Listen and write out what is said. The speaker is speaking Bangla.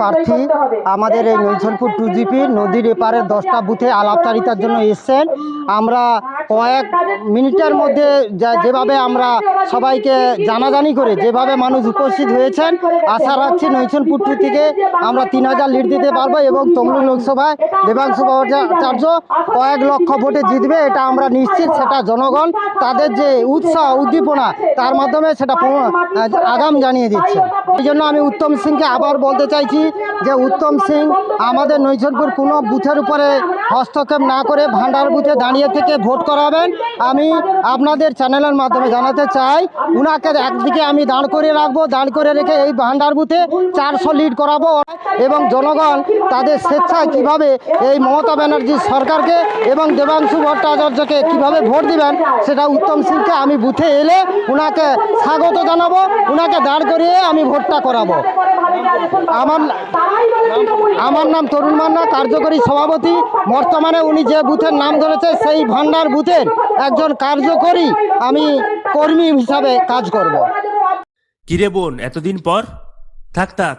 প্রার্থী আমাদের এই নৈশনপুর টু জিপি নদীর এপারে দশটা বুথে আলাপচারিতার জন্য এসছেন। আমরা কয়েক মিনিটের মধ্যে যেভাবে আমরা সবাইকে জানাজানি করে যেভাবে মানুষ উপস্থিত হয়েছেন, আশা রাখছি নৈছলপুর টু থেকে আমরা তিন হাজার লিড দিতে পারব এবং তমলুক লোকসভায় দেবাংশু কয়েক লক্ষ ভোটে জিতবে, এটা আমরা নিশ্চিত। সেটা জনগণ তাদের যে উৎসাহ, উদ্দীপনা, তার মাধ্যমে সেটা আগাম জানিয়ে দিচ্ছে। এই জন্য আমি উত্তম সিংকে আবার বলতে চাইছি যে উত্তম সিং আমাদের নৈছলপুর কোনো বুথের উপরে হস্তক্ষেপ না করে ভান্ডার বুথে দাঁড়িয়ে থেকে ভোট করাবেন। আমি আপনাদের চ্যানেলের মাধ্যমে জানাতে চাই, উনাকে একদিকে আমি দাঁড় করে রাখব, দাঁড় করে রেখে এই ভান্ডার বুথে চারশো লিড করাবো। এবং জনগণ তাদের স্বেচ্ছায় কীভাবে এই মমতা ব্যানার্জির সরকারকে এবং দেবাংশু ভট্টাচার্যকে কীভাবে ভোট দিবেন, সেটা উত্তম সিংকে আমি বুথে এলে ওনাকে স্বাগত জানাব ওনাকে দাঁড় করিয়ে আমি ভোটটা করাবো। আমার আমার নাম তরুণ মান্না, কার্যকরী সভাপতি। বর্তমানে উনি যে বুথের নাম ধরেছে, সেই ভান্ডার বুথের একজন কার্যকরী আমি কর্মী হিসাবে কাজ করব। কিরে বোন, এতদিন পর? থাক থাক।